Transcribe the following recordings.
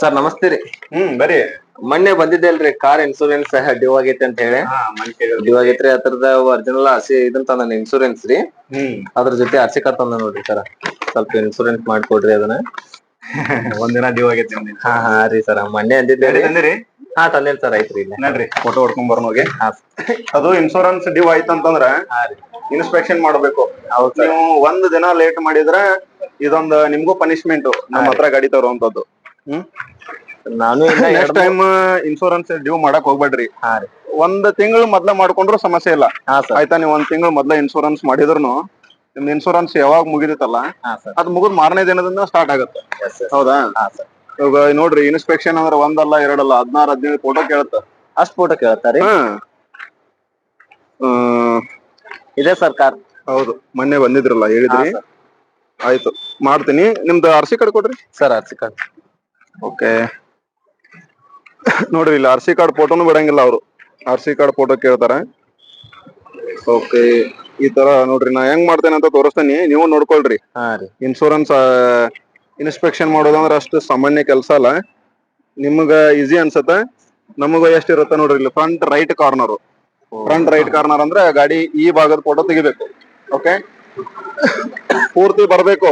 Sir ನಮಸ್ತೆ ರೀ. ಹ್ಮ್ ಬರೀ ಮೊನ್ನೆ ಬಂದಿದ್ದೆಲ್ರಿ ಕಾರ್ ಇನ್ಸೂರೆನ್ಸ್ ಡ್ಯೂ ಆಗೈತೆ ಅಂತ ಹೇಳಿ. ಡ್ಯೂ ಆಗೈತ್ರಿ ಅದ್ರದ ಒರಿಜಿನಲ್ ಆರ್ಸಿ ಇದನ್ ತಂದ ಇನ್ಸೂರೆನ್ಸ್ ರೀ. ಹ್ಮ್. ಅದ್ರ ಜೊತೆ ಆರ್ಸಿ ಕಾರ್ಡ್ ತಂದ ನೋಡ್ರಿ ಸರ್. ಸ್ವಲ್ಪ ಇನ್ಸೂರೆನ್ಸ್ ಮಾಡ್ಕೊಡ್ರಿ ಅದನ್ನ. ಒಂದಿನ ಡ್ಯೂ ಆಗೈತಿ ಹಾ ಹಾ ರೀ ಸರ್. ಮೊನ್ನೆ ಅಂದಿದ್ದೆ ಹಾ ತಂದೇನ್ ಸರ್ ಐತ್ರಿ ಇಲ್ಲ. ನೋಡ್ರಿ ಫೋಟೋ ಹೊಡ್ಕೊಂಡ್ ಬರೋ ಹೋಗಿ. ಹಾ. ಅದು ಇನ್ಶೂರೆನ್ಸ್ ಡ್ಯೂ ಆಯ್ತಂತಂದ್ರ ಅಂತಂದ್ರ ಇನ್ಸ್ಪೆಕ್ಷನ್ ಮಾಡಬೇಕು. ನೀವು ಒಂದ್ ದಿನ ಲೇಟ್ ಮಾಡಿದ್ರ ಇದೊಂದು ನಿಮ್ಗೂ ಪನಿಷ್ಮೆಂಟ್ ನಮ್ಮ ಹತ್ರ ಗಾಡಿ ತರುವಂತದ್ದು ಹ್ಮ್? ನಾನು ನೆಕ್ಸ್ಟ್ ಟೈಮ್ ಇನ್ಶೂರೆನ್ಸ್ ಡ್ಯೂ ಮಾಡಕ್ ಹೋಗ್ಬೇಡ್ರಿ. ಹಾ ರೀ. ಒಂದ್ ತಿಂಗಳು ಮೊದ್ಲ ಮಾಡ್ಕೊಂಡ್ರು ಸಮಸ್ಯೆ ಇಲ್ಲ. ಹಾ ಸರ್. ಆಯ್ತಾ ನೀವು ಒಂದ್ ತಿಂಗಳು ಮೊದ್ಲ ಇನ್ಶೂರೆನ್ಸ್ ಮಾಡಿದ್ರು ನಿಮ್ದು ಇನ್ಶೂರೆನ್ಸ್ ಯಾವಾಗ ಮುಗಿದಿತ್ತಲ್ಲ ಹಾ ಸರ್. ಅದ್ ಮುಗಿದ್ ಮಾರನೇ ದಿನದಿಂದ ಸ್ಟಾರ್ಟ್ ಆಗುತ್ತೆ. ಎಸ್ ಹೌದಾ? ಹಾ ಸರ್. ಇವಾಗ ನೋಡ್ರಿ ಇನ್ಸ್ಪೆಕ್ಷನ್ ಅಂದ್ರೆ ಒಂದಲ್ಲ ಎರಡಲ್ಲ ಹದಿನಾರು ಹದಿನೇಳು ಫೋಟೋ ಕೇಳುತ್ತ. ಅಷ್ಟ್ ಫೋಟೋ ಕೇಳ್ತಾರೆ ಹ್ಮ್ ಹ್ಮ್, ಇದೆ ಸರ್ ಕಾರ್. ಹೌದು ಮೊನ್ನೆ ಬಂದಿದ್ರಲ್ಲ ಹೇಳಿದ್ರಿ. ಆಯ್ತು ಮಾಡ್ತೀನಿ. ನಿಮ್ದು ಅರ್ಸಿ ಕಾರ್ಡ್ ಕೊಡ್ರಿ. Sir R C card okay. ನೋಡ್ರಿ ಇಲ್ಲಿ ಆರ್ ಸಿ ಕಾರ್ಡ್ ಫೋಟೋನು ಬಿಡಂಗಿಲ್ಲ ಅವರು. ಆರ್ ಸಿ ಕಾರ್ಡ್ ಫೋಟೋ ಕೇಳ್ತಾರೆ. ಓಕೆ ಈ ತರ ನೋಡ್ರಿ ನಾ ಹೆಂಗ್ ಮಾಡ್ತೇನೆ ಅಂತ ತೋರಿಸ್ತೇನೆ. ನೀವು ನೋಡ್ಕೊಳ್ರಿ. ಇನ್ಶೂರೆನ್ಸ್ ಇನ್ಸ್ಪೆಕ್ಷನ್ ಮಾಡೋದಂದ್ರೆ ಅಷ್ಟು ಸಾಮಾನ್ಯ ಕೆಲಸ ಅಲ್ಲ. ನಿಮ್ಗ ಈಸಿ ಅನ್ಸತ್ತ. ನಮಗ ಎಷ್ಟ್ ಇರುತ್ತೆ ನೋಡ್ರಿ ಇಲ್ಲಿ front right corner front right corner ಅಂದ್ರೆ ಗಾಡಿ ಈ ಭಾಗದ ಫೋಟೋ ತೆಗಿಬೇಕು. ಓಕೆ? ಪೂರ್ತಿ ಬರ್ಬೇಕು.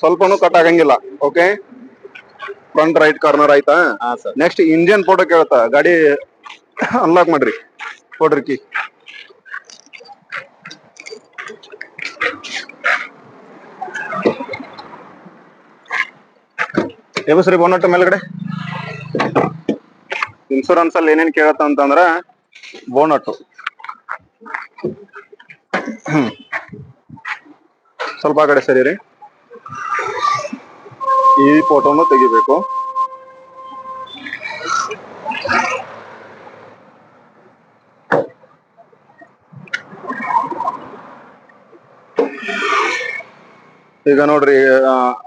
ಸ್ವಲ್ಪನು ಕಟ್ ಆಗಂಗಿಲ್ಲ. ಓಕೆ? ಫ್ರಂಟ್ ರೈಟ್ ಕಾರ್ನರ್ ಆಯ್ತಾ? ಹಾ ಸರ್ ನೆಕ್ಸ್ಟ್ ಇಂಜಿನ್ ಫೋಟೋ ಕೇಳ್ತಾ ಗಾಡಿ ಅನ್ಲಾಕ್ ಮಾಡ್ರಿ ಕೊಡ್ರಿ ಕಿ. ಎಬಸ್ರಿ ಬೋನಟ್ ಮೇಲ್ಗಡೆ. ಇನ್ಶೂರೆನ್ಸ್ ಅಲ್ಲಿ ಏನೇನ್ ಕೇಳತ್ತ ಅಂತಂದ್ರ ಬೋನಟ್ ಸ್ವಲ್ಪ ಆ ಕಡೆ ಸರಿ ರೀ. ಈ ಫೋಟೋನು ತೆಗಿಬೇಕು. ಈಗ ನೋಡ್ರಿ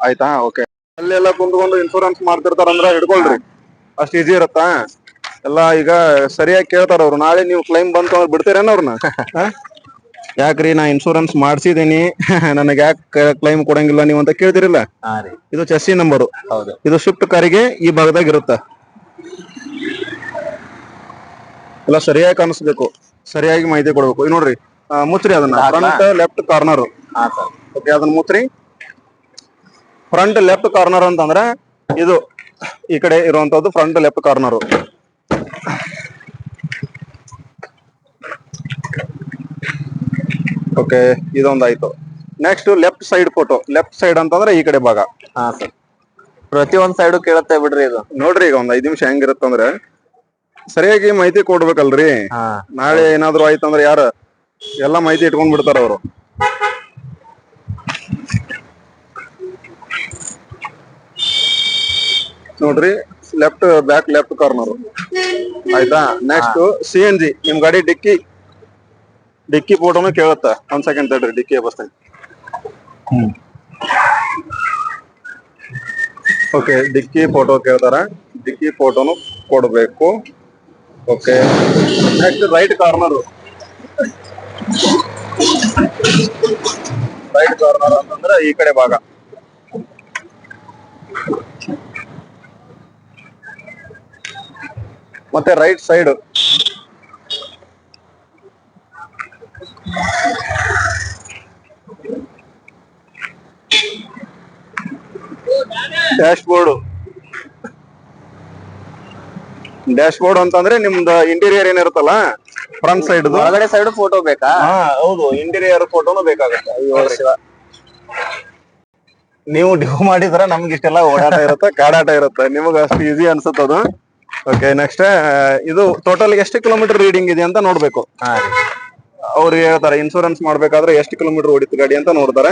ಆಯ್ತಾ? ಓಕೆ ಅಲ್ಲೆಲ್ಲ ಕುಂತ್ಕೊಂಡು ಇನ್ಶೂರೆನ್ಸ್ ಮಾಡ್ತಿರ್ತಾರಂದ್ರ ಹಿಡ್ಕೊಳ್ರಿ. ಅಷ್ಟ್ ಈಸಿ ಇರತ್ತಾ? ಎಲ್ಲ ಈಗ ಸರಿಯಾಗಿ ಕೇಳ್ತಾರ ಅವ್ರು ನಾಳೆ ನೀವು ಕ್ಲೈಮ್ ಬಂತು ಅಂದ್ರೆ ಬಿಡ್ತೀರೇನ ಅವ್ರನ್ನ? ಯಾಕ್ರಿ ನಾ ಇನ್ಶೂರೆನ್ಸ್ ಮಾಡ್ಸಿದೀನಿ. ನನಗೆ ಯಾಕೆ ಕ್ಲೈಮ್ ಕೊಡಂಗಿಲ್ಲ ನೀವು ಅಂತ ಕೇಳ್ತಿರಲ್ಲ? ಹಾ ರೀ. ಇದು ಚಸ್ಸಿ ನಂಬರ್ ಹೌದು. ಇದು ಸ್ವಿಫ್ಟ್ ಕಾರಿಗೆ ಈ ಭಾಗದಾಗ ಇರುತ್ತ? ಎಲ್ಲ ಸರಿಯಾಗಿ ಕಾಣಿಸ್ಬೇಕು. ಸರಿಯಾಗಿ ಮಾಹಿತಿ ಕೊಡ್ಬೇಕು. ಈಗ ನೋಡ್ರಿ ಆ, ಮುಚ್ಚ್ರಿ ಅದನ್ನ. ಫ್ರಂಟ್ ಲೆಫ್ಟ್ ಕಾರ್ನರ್ ಹಾ ಸರ್. ಓಕೆ ಅದನ್ನ ಮುತ್ರಿ. ಫ್ರಂಟ್ ಲೆಫ್ಟ್ ಕಾರ್ನರ್ ಅಂತಂದ್ರೆ ಇದು ಈ ಕಡೆ ಇರುವಂತದ್ದು front left corner okay ಇದೊಂದಾಯ್ತು next left side photo left side ಅಂತಂದ್ರೆ ಈ ಕಡೆ ಭಾಗ. ಹಾ ಸರ್ ಪ್ರತಿ ಒಂದ್ ಸೈಡ್ ಕೇಳತ್ತೆ ಬಿಡ್ರಿ ಇದು. ನೋಡ್ರಿ ಈಗ ಒಂದ್ ಐದ್ ನಿಮಿಷ ಹೆಂಗಿರುತ್ತಂದ್ರೆ ಸರಿಯಾಗಿ ಮಾಹಿತಿ ಕೊಡ್ಬೇಕಲ್ರಿ? ಹಾ. ನಾಳೆ ಏನಾದ್ರು ಆಯ್ತಂದ್ರೆ ಯಾರ? ಎಲ್ಲಾ ಮಾಹಿತಿ ಇಟ್ಕೊಂಡ್ ಬಿಡ್ತಾರ ಅವರು. ನೋಡ್ರಿ ಲೆಫ್ಟ್ ಬ್ಯಾಕ್ ಲೆಫ್ಟ್ ಕಾರ್ನರ್ ಆಯ್ತಾ? ನೆಕ್ಸ್ಟ್ ಸಿ ಎನ್ ಜಿ ನಿಮ್ ಗಾಡಿ ಡಿಕ್ಕಿ ಡಿಕ್ಕಿ ಫೋಟೋನು ಕೇಳುತ್ತ? ಒಂದ್ ಸೆಕೆಂಡ್ ತಡ್ರಿ ಡಿಕ್ಕಿ ಬಸ್ತೇನೆ ಓಕೆ ಡಿಕ್ಕಿ ಫೋಟೋ ಕೇಳ್ತಾರ. ಡಿಕ್ಕಿ ಫೋಟೋನು ಕೊಡ್ಬೇಕು. Okay next right corner right corner ಅಂತಂದ್ರೆ ಈ ಕಡೆ ಭಾಗ. ಮತ್ತೆ right side dashboard dashboard ಅಂತಂದ್ರೆ ನಿಮ್ದು ಇಂಟೀರಿಯರ್ ಏನಿರುತ್ತಲ್ಲ ಫ್ರಂಟ್ ಸೈಡ್ ಒಳಗಡೆ ಸೈಡ್ ಫೋಟೋ ಬೇಕಾ? ಹಾ ಹೌದು ಇಂಟೀರಿಯರ್ ಫೋಟೋನು ಬೇಕಾಗುತ್ತೆ. ನೀವು ಡ್ಯೂ ಮಾಡಿದ್ರೆ ನಮ್ಗೆ ಇಷ್ಟೆಲ್ಲ ಓಡಾಟ ಇರುತ್ತೆ ಕಾಡಾಟ ಇರುತ್ತೆ. ನಿಮಗೆ ಅಷ್ಟು ಈಸಿ ಅನ್ಸುತ್ತದು. ಓಕೆ ನೆಕ್ಸ್ಟ್ ಇದು ಟೋಟಲ್ ಎಷ್ಟು ಕಿಲೋಮೀಟರ್ ರೀಡಿಂಗ್ ಇದೆ ಅಂತ ನೋಡ್ಬೇಕು. ಅವ್ರು ಹೇಳ್ತಾರೆ ಇನ್ಶೂರೆನ್ಸ್ ಮಾಡ್ಬೇಕಾದ್ರೆ ಎಷ್ಟು ಕಿಲೋಮೀಟರ್ ಓಡಿತು ಗಾಡಿ ಅಂತ ನೋಡ್ತಾರೆ.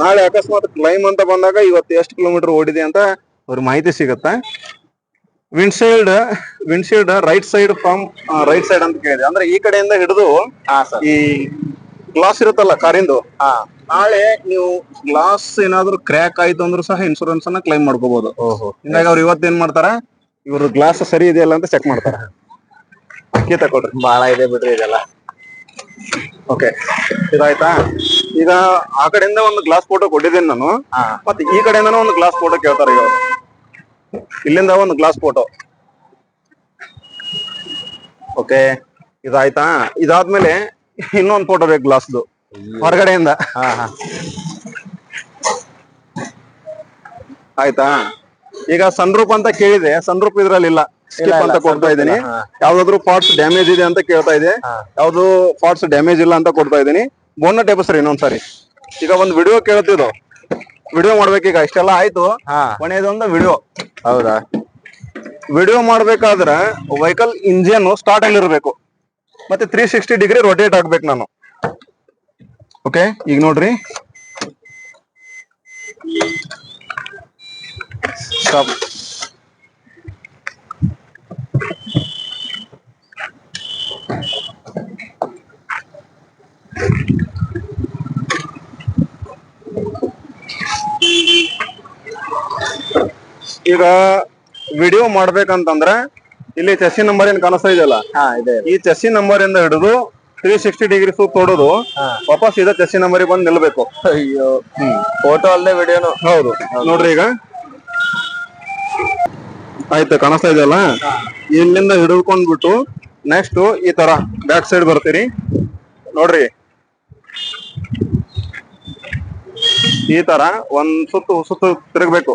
ನಾಳೆ ಅಕಸ್ಮಾತ್ ಕ್ಲೈಮ್ ಅಂತ ಬಂದಾಗ ಇವತ್ತು ಎಷ್ಟು ಕಿಲೋಮೀಟರ್ ಓಡಿದೆ ಅಂತ ಅವ್ರ ಮಾಹಿತಿ ಸಿಗುತ್ತೆ. Windshield windshield right side from right side ಅಂತ ಕೇಳಿದೆ. ಅಂದ್ರೆ ಈ ಕಡೆಯಿಂದ ಹಿಡಿದು ಈ ಗ್ಲಾಸ್ ಇರುತ್ತಲ್ಲ ಕಾರಿಂದು ನಾಳೆ ನೀವು ಗ್ಲಾಸ್ ಏನಾದ್ರು ಕ್ರ್ಯಾಕ್ ಆಯ್ತು ಅಂದ್ರೂ ಸಹ ಇನ್ಶೂರೆನ್ಸ್ ಅನ್ನ ಕ್ಲೈಮ್ ಮಾಡ್ಕೋಬಹುದು ಓಹೋ. ಹಿಂಗಾಗಿ ಅವ್ರು ಇವತ್ತೇನ್ ಮಾಡ್ತಾರ? ಇವರು ಗ್ಲಾಸ್ ಸರಿ ಇದೆಯಲ್ಲ ಅಂತ ಚೆಕ್ ಮಾಡ್ತಾರೆ. ಅಕ್ಕಿ ತಕೊಡ್ರಿ ಬಾಳ ಇದೆ ಬಿಡ್ರಿ ಇದೆಲ್ಲ. ಓಕೆ ಇದಾಯ್ತಾ? ಈಗ ಆ ಕಡೆಯಿಂದ ಒಂದು ಗ್ಲಾಸ್ ಫೋಟೋ ಕೊಟ್ಟಿದ್ದೀನಿ ನಾನು. ಮತ್ತೆ ಈ ಕಡೆಯಿಂದನೂ ಒಂದು ಗ್ಲಾಸ್ ಫೋಟೋ ಕೇಳ್ತಾರೆ ಈಗ ಅವ್ರು ಇಲ್ಲಿಂದ ಒಂದು ಗ್ಲಾಸ್ ಫೋಟೋ ಓಕೆ ಇದಾಯ್ತಾ? ಇದಾದ್ಮೇಲೆ ಇನ್ನೊಂದು ಫೋಟೋ ಬೇಕು ಗ್ಲಾಸ್ದು ಹೊರಗಡೆಯಿಂದ. ಹಾ ಹಾ. ಆಯ್ತಾ? ಈಗ ಸನ್ರೂಪ್ ಅಂತ ಕೇಳಿದೆ. ಸನ್ರೂಪ್ ಇದ್ರಲ್ಲಿ ಇಲ್ಲ. ಸ್ಕಿಪ್ ಅಂತ ಕೊಡ್ತಾ ಇದ್ದೀನಿ. ಯಾವ್ದಾದ್ರು ಪಾರ್ಟ್ಸ್ ಡ್ಯಾಮೇಜ್ ಇದೆ ಅಂತ ಕೇಳ್ತಾ ಇದೆ. ಯಾವ್ದು ಪಾರ್ಟ್ಸ್ ಡ್ಯಾಮೇಜ್ ಇಲ್ಲ ಅಂತ ಕೊಡ್ತಾ ಇದ್ದೀನಿ. ಬೋನ್ನ ಟೇಪಸ್ರಿ ಇನ್ನೊಂದ್ಸರಿ. ಈಗ ಒಂದು ವಿಡಿಯೋ ಕೇಳ್ತಿದ್ದು ವಿಡಿಯೋ ಮಾಡ್ಬೇಕೀಗ ಇಷ್ಟೆಲ್ಲ ಆಯ್ತು. ಕೊನೆಯದೊಂದು ವಿಡಿಯೋ ಹೌದಾ? ವಿಡಿಯೋ ಮಾಡ್ಬೇಕಾದ್ರೆ ವೆಹಿಕಲ್ ಇಂಜಿನ್ ಸ್ಟಾರ್ಟ್ ಇರಬೇಕು. ಮತ್ತೆ ತ್ರೀ ಸಿಕ್ಸ್ಟಿ ಡಿಗ್ರಿ ರೊಟೇಟ್ ಆಗ್ಬೇಕು ನಾನು. ಓಕೆ ಈಗ ನೋಡ್ರಿ. ಸ್ಟಾಪ್ ಈಗ ವಿಡಿಯೋ ಮಾಡ್ಬೇಕಂತಂದ್ರೆ ಇಲ್ಲಿ ಚಸ್ಸಿ ನಂಬರ್ ಏನ್ ಕಾಣಿಸ್ತಾ ಇದೆಯಲ್ಲ? ಹಾ ಇದೆ ಈ ಚಸ್ಸಿ ನಂಬರ್ ಇಂದ ಹಿಡಿದು ತ್ರೀ ಸಿಕ್ಸ್ಟಿ ಡಿಗ್ರಿ ಸುತ್ತ ತೊಡೋದು. ವಾಪಸ್ ಇದ ಚಸ್ಸಿ ನಂಬರ್ ಬಂದು ನಿಲ್ಬೇಕು. ಅಯ್ಯೋ. ಫೋಟೋ ಅಲ್ಲದೆ ವಿಡಿಯೋನು ಹೌದು. ನೋಡ್ರಿ ಈಗ. ಆಯ್ತು ಕಾಣಿಸ್ತಾ ಇದೆಯಲ್ಲ? ಇಲ್ಲಿಂದ ಹಿಡಿದುಕೊಂಡ್ಬಿಟ್ಟು ನೆಕ್ಸ್ಟ್ ಈ ತರ ಬ್ಯಾಕ್ ಸೈಡ್ ಬರ್ತೀರಿ. ನೋಡ್ರಿ. ಈ ತರ ಒಂದ್ ಸುತ್ತು ಸುತ್ತು ತಿರುಗ್ಬೇಕು.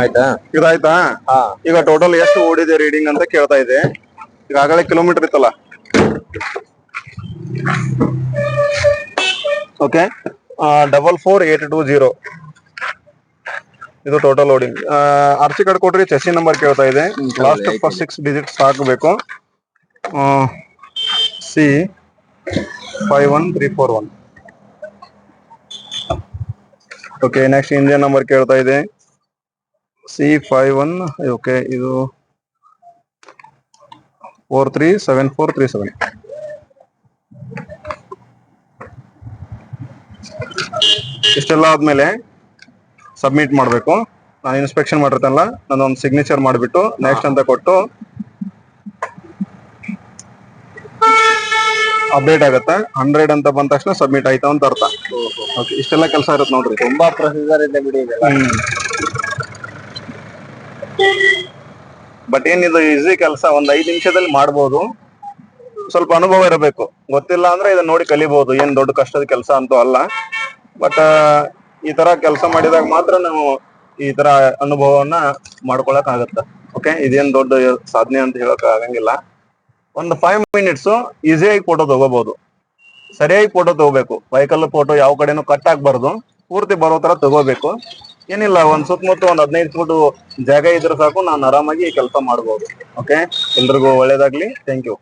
ಆಯ್ತಾ ಇದಾಯ್ತಾ? ಹಾ. ಈಗ ಟೋಟಲ್ ಎಷ್ಟು ಓಡಿದೆ ರೀಡಿಂಗ್ ಅಂತ ಕೇಳ್ತಾ ಇದೆ. ಈಗಾಗಲೇ ಕಿಲೋಮೀಟರ್ ಇತ್ತಲ್ಲ? Okay double four eight two zero ಇದು ಟೋಟಲ್ ಓಡಿಂಗ್ ಆರ್ ಸಿ ಕಾರ್ಡ್ ಕೊಟ್ರಿ ಚೆಸ್ಸಿ ನಂಬರ್ ಕೇಳ್ತಾ ಇದೆ. ಲಾಸ್ಟ್ ಫಸ್ಟ್ ಸಿಕ್ಸ್ ಡಿಜಿಟ್ಸ್ ಹಾಕಬೇಕು C five one three four one okay next Indian number ಕೇಳ್ತಾ ಇದೆ. ಸಿ ಫೈವ್ ಒನ್ ಓಕೆ ಇದು four three seven four three seven ಇಷ್ಟೆಲ್ಲ ಆದ್ಮೇಲೆ ಸಬ್ಮಿಟ್ ಮಾಡಬೇಕು. ನಾನು ಇನ್ಸ್ಪೆಕ್ಷನ್ ಮಾಡಿರ್ತಾನಲ್ಲ ನಾನು ಒಂದು ಸಿಗ್ನೇಚರ್ ಮಾಡಿಬಿಟ್ಟು ನೆಕ್ಸ್ಟ್ ಅಂತ ಕೊಟ್ಟು ಅಪ್ಡೇಟ್ ಆಗುತ್ತೆ. ಹಂಡ್ರೆಡ್ ಅಂತ ಬಂದ ತಕ್ಷಣ ಸಬ್ಮಿಟ್ ಆಯ್ತಾ ಅಂತ ಅರ್ಥ. ಓಕೆ ಇಷ್ಟೆಲ್ಲ ಕೆಲಸ ಇರುತ್ತೆ ನೋಡ್ರಿ. ತುಂಬಾ ಪ್ರೊಸೀಜರ್ ಇದೆ ಬಿಡಿ ಬಟ್ ಏನಿದು ಈಸಿ ಕೆಲಸ? ಒಂದ್ ಐದು ನಿಮಿಷದಲ್ಲಿ ಮಾಡ್ಬೋದು. ಸ್ವಲ್ಪ ಅನುಭವ ಇರಬೇಕು. ಗೊತ್ತಿಲ್ಲ ಅಂದ್ರೆ ಇದನ್ನ ನೋಡಿ ಕಲಿಬಹುದು ಏನ್ ದೊಡ್ಡ ಕಷ್ಟದ ಕೆಲಸ ಅಂತೂ ಅಲ್ಲ. ಬಟ್ ಈ ತರ ಕೆಲಸ ಮಾಡಿದಾಗ ಮಾತ್ರ ನಾವು ಈ ತರ ಅನುಭವವನ್ನ ಮಾಡ್ಕೊಳಕ್ ಆಗತ್ತ ಓಕೆ ಇದೇನ್ ದೊಡ್ಡ ಸಾಧನೆ ಅಂತ ಹೇಳಕ್ ಆಗಂಗಿಲ್ಲ ಒಂದು ಫೈವ್ ಮಿನಿಟ್ಸ್ ಈಸಿಯಾಗಿ ಫೋಟೋ ತಗೋಬಹುದು ಸರಿಯಾಗಿ ಫೋಟೋ ತಗೋಬೇಕು. ವೈಕಲ್ ಫೋಟೋ ಯಾವ ಕಡೆನೂ ಕಟ್ ಆಗ್ಬಾರ್ದು. ಪೂರ್ತಿ ಬರೋ ತರ ತಗೋಬೇಕು. ಏನಿಲ್ಲ, ಒಂದ್ ಸುತ್ತಮುತ್ತ ಒಂದ್ ಹದಿನೈದು ಫುಟ್ ಜಾಗ ಇದ್ರೆ ಸಾಕು, ನಾನು ಆರಾಮಾಗಿ ಕೆಲಸ ಮಾಡ್ಬೋದು. ಓಕೆ ಎಲ್ರಿಗೂ ಒಳ್ಳೇದಾಗ್ಲಿ. Thank you